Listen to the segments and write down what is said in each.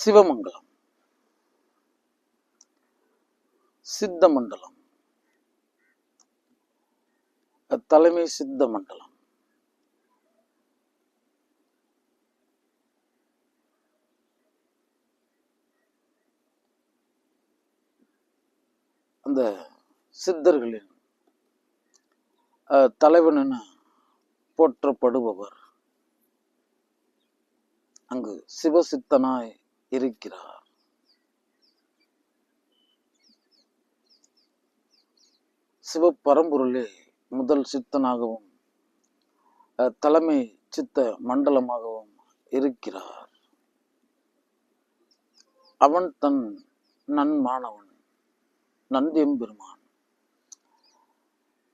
சிவமங்கலம். சித்த மண்டலம் தலைமை சித்த மண்டலம் அந்த சித்தர்களின் தலைவன் என போற்றப்படுபவர். அங்கு சிவசித்தனாய் இருக்கிறார். சிவப்பரம்பொருளே முதல் சித்தனாகவும் தலைமை சித்த மண்டலமாகவும் இருக்கிறார். அவன் தன் நன்மானவன் நந்தியம்பெருமான்.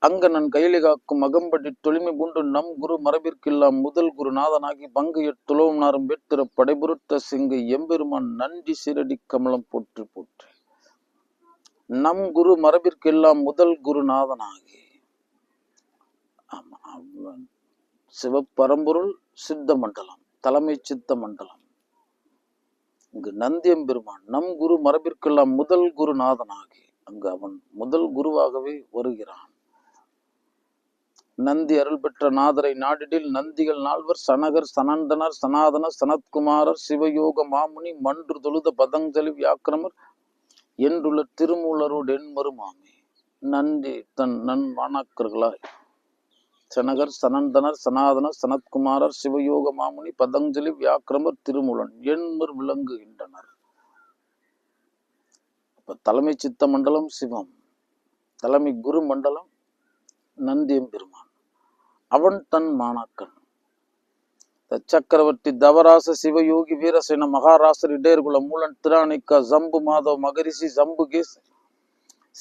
அங்க நன் கையிலே காக்கும் அகம்படி தொலிமை பூண்டு நம் குரு மரபிற்கெல்லாம் முதல் குரு நாதனாகி பங்கு எட்டுலோம் நாரும் வேட்டிற படைபுருத்த சிங்கை எம்பெருமான் நன்றி சிறடி கமலம் போற்றி போற்றி. நம் குரு மரபிற்கெல்லாம் முதல் குருநாதனாகி ஆமா அவன் சித்த மண்டலம் தலைமை சித்த மண்டலம். இங்கு நந்தியம்பெருமான் நம் குரு மரபிற்கெல்லாம் முதல் குருநாதனாகி அங்கு அவன் முதல் குருவாகவே வருகிறான். நந்தி அருள் பெற்ற நாதரை நாடிடில் நந்திகள் நால்வர் சனகர் சனந்தனர் சனாதனர் சனத்குமாரர் சிவயோக மாமுனி மன்று தொழுத பதஞ்சலி வியாக்கிரமர் என்றுள்ள திருமூலரோடு என்மருமாமே நன்றி தன் நன் மாணாக்கர்களாய் சனகர் சனந்தனர் சனாதனர் சனத்குமாரர் சிவயோக மாமுனி பதஞ்சலி வியாக்கிரமர் திருமூலன் எண்மர் விளங்குகின்றனர். இப்ப தலைமை சித்த மண்டலம் சிவம். தலைமை குரு மண்டலம் நந்தியம்பெருமான் அவன் தன் மாணாக்கன். இந்த சக்கரவர்த்தி தவராச சிவயோகி வீரசேன மகாராசர் இடேர்குல மூலன் திராணிக்கா ஜம்பு மாதவ் மகரிஷி ஜம்புகேஸ்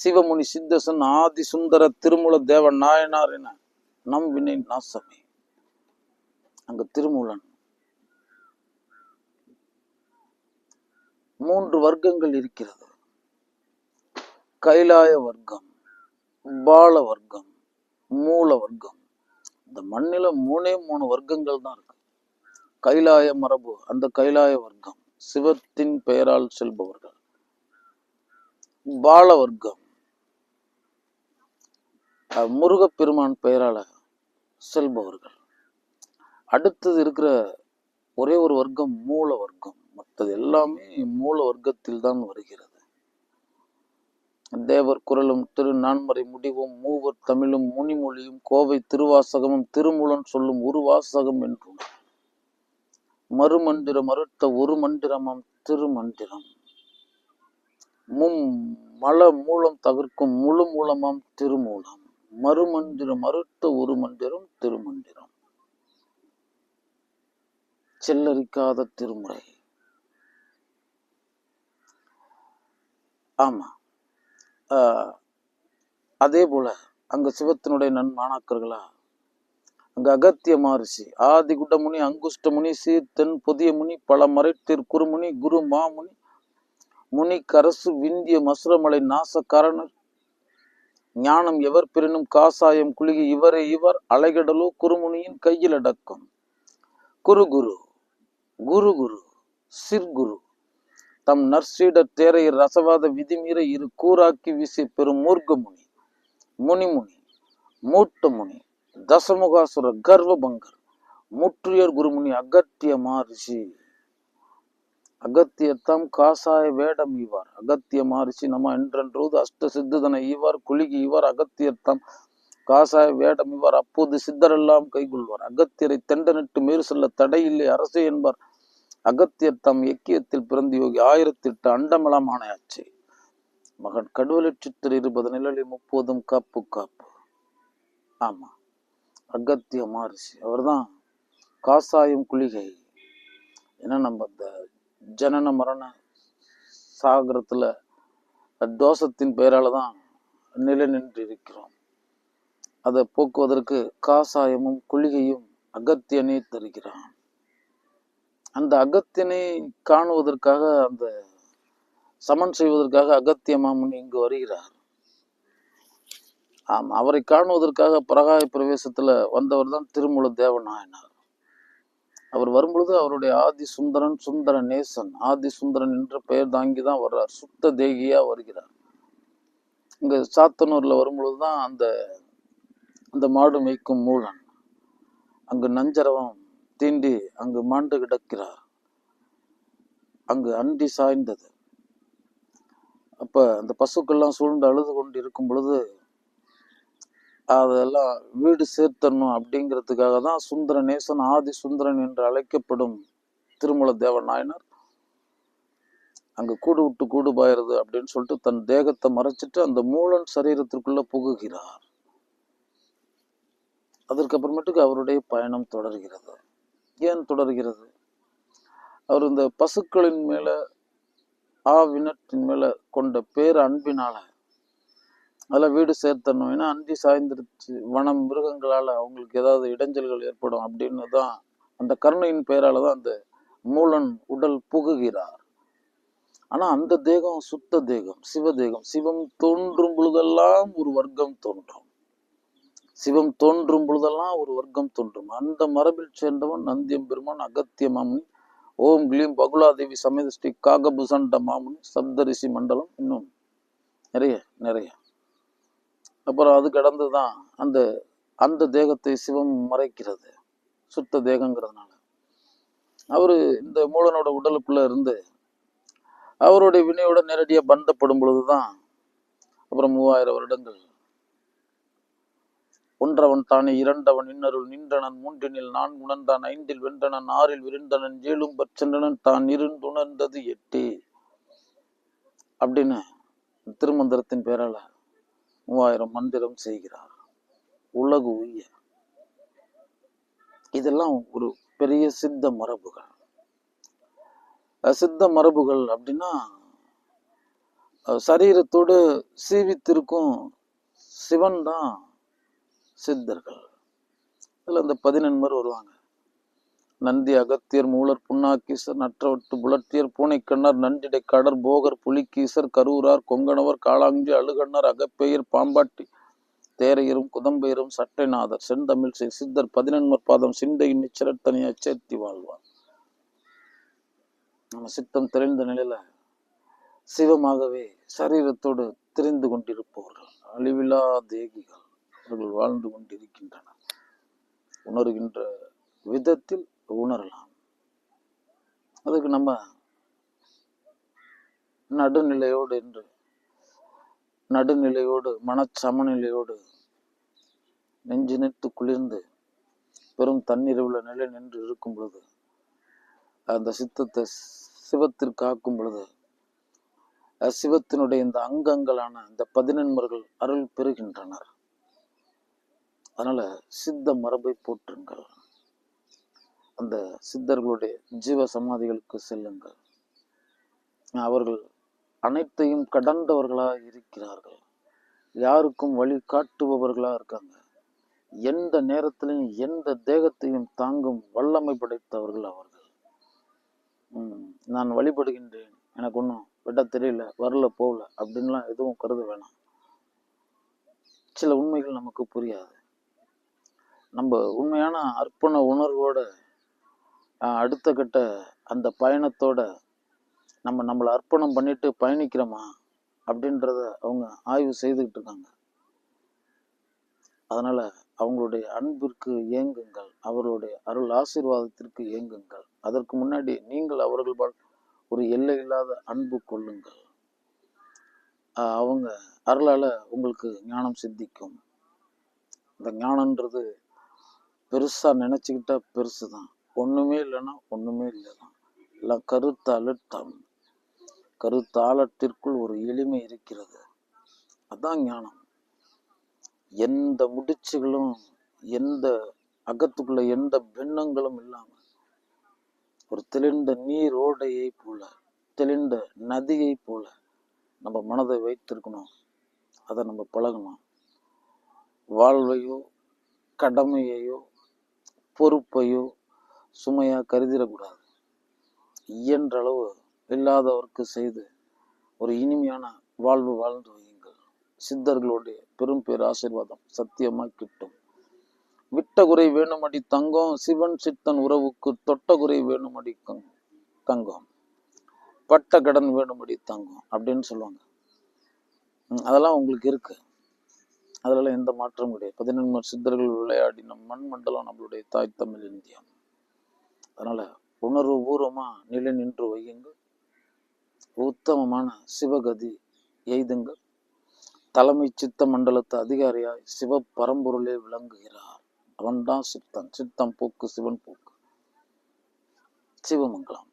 சிவமுனி சித்தசன் ஆதி சுந்தர திருமூல தேவ நாயனார் என நம் வினை நாசமே. அங்கு திருமூலன். மூன்று வர்க்கங்கள் இருக்கிறது. கைலாய வர்க்கம் பால வர்க்கம் மூல வர்க்கம். இந்த மண்ணில மூணே மூணு வர்க்கங்கள் தான் இருக்கு. கைலாய மரபு அந்த கைலாய வர்க்கம் சிவத்தின் பெயரால் செல்பவர்கள். பால வர்க்கம் அஹ், முருகப்பெருமான் பெயரால செல்பவர்கள். அடுத்தது இருக்கிற ஒரே ஒரு வர்க்கம் மூல வர்க்கம். மற்றது எல்லாமே மூல வர்க்கத்தில் தான் வருகிறது. தேவர் குரலும் திரு நான்மறை முடிவும் மூவர் தமிழும் முனிமொழியும் கோவை திருவாசகமும் திருமுலன் சொல்லும் ஒரு வாசகம் என்றும். மறுமந்திரம் அறுத்த ஒரு மந்திரமாம் திருமந்திரம். மும் மல மூலம் தவிர்க்கும் முழு மூலமாம் திருமூலம். மறுமந்திரம் அறுத்த ஒரு மந்திரம் திருமந்திரம். செல்லரிக்காத திருமுறை. ஆமா. அதே போல அங்க சிவத்தினுடைய நன்மாணாக்கர்களா அங்க அகத்திய மகரிஷி ஆதி குடமுனி அங்குஷ்ட முனி சீர்த்தன் புதிய முனி பல மறைத்தீர் குருமுனி குரு மாமுனி முனி கரசு விந்திய மசுரமலை நாசக்காரணர் ஞானம் எவர் பெறினும் காசாயம் குளிகி இவரே இவர் அலைகடலோ குருமுனியின் கையில் அடக்கம். குரு குரு குரு குரு சிற்குரு தம் நற்சீடர் தேரையர் ரசவாத விதிமீற இரு கூறாக்கி வீசி பெறும் மூர்க்க முனி முனிமுனி மூட்ட முனி தசமுகாசுர கர்வபங்கர் முற்றியர் குருமுனி அகத்திய மகரிஷி அகத்தியத்தம் காசாய வேடம் ஈவார். அகத்திய மகரிஷி நம என்றென்றோது அஷ்ட சித்ததனை ஈவார் குலுகி ஈவார் அகத்தியத்தம் காசாய வேடம் இவர் அப்போது சித்தரெல்லாம் கைகொள்வார். அகத்தியரை தெண்டனிட்டு மேறு செல்ல தடையில்லை அரசு என்பார். அகத்தியர் தம் இயக்கியத்தில் பிறந்த யோகி ஆயிரத்தெட்டு அண்டமலாம் ஆணையாச்சு. மகன் கடுவலட்சித்திரு இருபது நிழலி முப்போதும் காப்பு காப்பு. ஆமா. அகத்திய மகரிஷி அவர்தான் காசாயம் குளிகை. ஏன்னா நம்ம இந்த ஜனன மரண சாகரத்துல தோஷத்தின் பெயரால தான் நிலை நின்று இருக்கிறோம். அதை போக்குவதற்கு காசாயமும் குளிகையும் அகத்தியனே தருகிறான். அந்த அகத்தியனை காணுவதற்காக அந்த சமன் செய்வதற்காக அகத்திய மாமன் இங்கு வருகிறார். ஆம் அவரை காணுவதற்காக பிரகாய பிரவேசத்துல வந்தவர் தான் திருமூல தேவநாயனார். அவர் வரும்பொழுது அவருடைய ஆதி சுந்தரன் சுந்தர நேசன் ஆதி சுந்தரன் என்ற பெயர் தாங்கி தான் வர்றார். சுத்த தேகியா வருகிறார். இங்க சாத்தனூர்ல வரும்பொழுது தான் அந்த அந்த மாடு மேய்க்கும் மூலன். அங்கு நஞ்சரவம் தீண்டி அங்கு மாண்டு கிடக்கிறார். அங்கு அண்டி சாய்ந்தது. அப்ப அந்த பசுக்கெல்லாம் சூழ்ந்து அழுது கொண்டு இருக்கும் பொழுது அதெல்லாம் வீடு சேர்த்தணும் அப்படிங்கிறதுக்காக தான் சுந்தரநேசன் ஆதி சுந்தரன் என்று அழைக்கப்படும் திருமல தேவ நாயனர் அங்கே கூடு விட்டு கூடு பாயிருது அப்படின்னு சொல்லிட்டு தன் தேகத்தை மறைச்சிட்டு அந்த மூலன் சரீரத்திற்குள்ள புகுகிறார். அதற்கப்புறமேட்டுக்கு அவருடைய பயணம் தொடர்கிறது. ஏன் தொடர்கிறது? அவர் இந்த பசுக்களின் மேல ஆவினத்தின் மேல கொண்ட பேர் அன்பினால அதில் வீடு சேர்த்தணும். ஏன்னா அந்தி சாய்ந்துருச்சு. வனம் மிருகங்களால் அவங்களுக்கு ஏதாவது இடைஞ்சல்கள் ஏற்படும் அப்படின்னு தான் அந்த கருணையின் பெயரால தான் அந்த மூலன் உடல் புகுகிறார். ஆனா அந்த தேகம் சுத்த தேகம் சிவ தேகம். சிவம் தோன்றும் பொழுதெல்லாம் ஒரு வர்க்கம் தோன்றும். சிவம் தோன்றும் பொழுதெல்லாம் ஒரு வர்க்கம் தோன்றும். அந்த மரபில் சேர்ந்தவன் நந்தியம் பெருமான் அகத்திய மாமுனி ஓம் கிளீம் பகுலாதேவி சமேத ஸ்ரீ காகபுசண்ட மாமுனி சப்தரிசி மண்டலம் இன்னும் நிறைய நிறைய. அப்புறம் அது கடந்து தான் அந்த அந்த தேகத்தை சிவம் மறைக்கிறது சுத்த தேகங்கிறதுனால. அவர் இந்த மூலனோட உடலுக்குள்ள இருந்து அவருடைய வினையோட நேரடியாக பந்தப்படும் பொழுதுதான் அப்புறம் மூவாயிரம் வருடங்கள் ஒன்றவன் தானே இரண்டவன் இன்னருள் நின்றனன் மூன்றினில் நான் உணர்ந்தான் ஐந்தில் வென்றனன் ஆறில் விருந்தனன் ஏழும் பச்சென்றனன் தான் இருந்துணர்ந்தது எட்டு. அப்படின்னு திருமந்திரத்தின் பேரால மூவாயிரம் மந்திரம் செய்கிறார். உலகு உய்ய. இதெல்லாம் ஒரு பெரிய சித்த மரபுகள். சித்த மரபுகள் அப்படின்னா சரீரத்தோடு சீவித்திருக்கும் சிவன் தான் சித்தர்கள். இதுல இந்த பதினெண்மர் வருவாங்க. நந்தி அகத்தியர் மூலர் புண்ணாக்கீசர் நற்றவட்டு புலத்தியர் பூனைக்கண்ணர் நண்டிடை கடர் போகர் புலிக்கீசர் கரூரார் கொங்கணவர் காளாஞ்சி அழுகண்ணர் அகப்பெயர் பாம்பாட்டி தேரையரும் குதம்பெயரும் சட்டைநாதர் செந்தமிழ் செய் சித்தர் பதினெண்மர் பாதம் சிந்தை நிச்சரத்தனியா சேர்த்தி வாழ்வார். நம்ம சித்தம் தெரிந்த நிலையில சிவமாகவே சரீரத்தோடு தெரிந்து கொண்டிருப்பவர்கள் அழிவிலா தேகிகள். அவர்கள் வாழ்ந்து கொண்டிருக்கின்றனர் உணர்கின்ற விதத்தில் உணரலாம். அதுக்கு நம்ம நடுநிலையோடு என்று நடுநிலையோடு மனச்சமநிலையோடு நெஞ்சு நிட்டு குளிர்ந்து பெரும் தண்ணீர் உள்ள நிலை நின்று இருக்கும் பொழுது அந்த சித்தத்தை சிவத்திற்கு ஆக்கும் பொழுது அஹ் சிவத்தினுடைய இந்த அங்கங்களான இந்த பதினெண்மர்கள் அருள் பெறுகின்றனர். அதனால் சித்த மரபை போற்றுங்கள். அந்த சித்தர்களுடைய ஜீவ சமாதிகளுக்கு செல்லுங்கள். அவர்கள் அனைத்தையும் கடந்தவர்களாக இருக்கிறார்கள். யாருக்கும் வழி காட்டுபவர்களாக இருக்காங்க. எந்த நேரத்திலையும் எந்த தேகத்தையும் தாங்கும் வல்லமை படைத்தவர்கள் அவர்கள். நான் வழிபடுகின்றேன். எனக்கு ஒன்றும் விட தெரியல வரல போகல அப்படின்லாம் எதுவும் கருத வேணாம். சில உண்மைகள் நமக்கு புரியாது. நம்ம உண்மையான அர்ப்பண உணர்வோட அடுத்த கட்ட அந்த பயணத்தோட நம்ம நம்மளை அர்ப்பணம் பண்ணிட்டு பயணிக்கிறோமா? அப்படின்றத அவங்க ஆய்வு செய்துக்கிட்டு இருக்காங்க. அதனால அவங்களுடைய அன்பிற்கு ஏங்குங்கள். அவர்களுடைய அருள் ஆசீர்வாதத்திற்கு ஏங்குங்கள். அதற்கு முன்னாடி நீங்கள் அவர்கள் பால் ஒரு எல்லை இல்லாத அன்பு கொள்ளுங்கள். அவங்க அருளால உங்களுக்கு ஞானம் சித்திக்கும். இந்த ஞானன்றது பெருசா நினைச்சுக்கிட்டா பெருசு தான் ஒண்ணுமே இல்லைன்னா ஒண்ணுமே இல்லைதான். எல்லாம் கருத்து அழுத்தம் கருத்து ஆழத்திற்குள் ஒரு எளிமை இருக்கிறது. அதான் ஞானம். எந்த முடிச்சுகளும் எந்த அகத்துக்குள்ள எந்த பின்னங்களும் இல்லாம ஒரு தெளிந்த நீர் ஓடையை போல தெளிந்த நதியை போல நம்ம மனதை வைத்திருக்கணும். அதை நம்ம பழகணும். வாழ்வையோ கடமையையோ பொறுப்பையோ சுமையா கருதிடக்கூடாது. இயன்ற அளவு இல்லாதவருக்கு செய்து ஒரு இனிமையான வாழ்வு வாழ்ந்து வையுங்கள். சித்தர்களுடைய பெரும் பேர் ஆசீர்வாதம் சத்தியமாய் கிட்டும். விட்ட குறை வேணுமடி தங்கம் சிவன் சித்தன் உறவுக்கு தொட்ட குறை வேணுமடி தங்கம். பட்ட கடன் வேணுமடி தங்கம் அப்படின்னு சொல்லுவாங்க. அதெல்லாம் உங்களுக்கு இருக்கு. அதிலெல்லாம் எந்த மாற்றமும் கிடையாது. பதினெண்மர் சித்தர்கள் விளையாடின மண் மண்டலம் நம்மளுடைய தாய் தமிழ் இந்தியா. அதனால உணர்வு பூர்வமா நிலை நின்று வையுங்கள். உத்தமமான சிவகதி எய்துங்கள். தலைமை சித்த மண்டலத்து அதிகாரியாய் சிவ பரம்பொருளே விளங்குகிறார். அவன்தான் சித்தன். சித்தம் போக்கு சிவன் போக்கு. சிவமங்கலம்.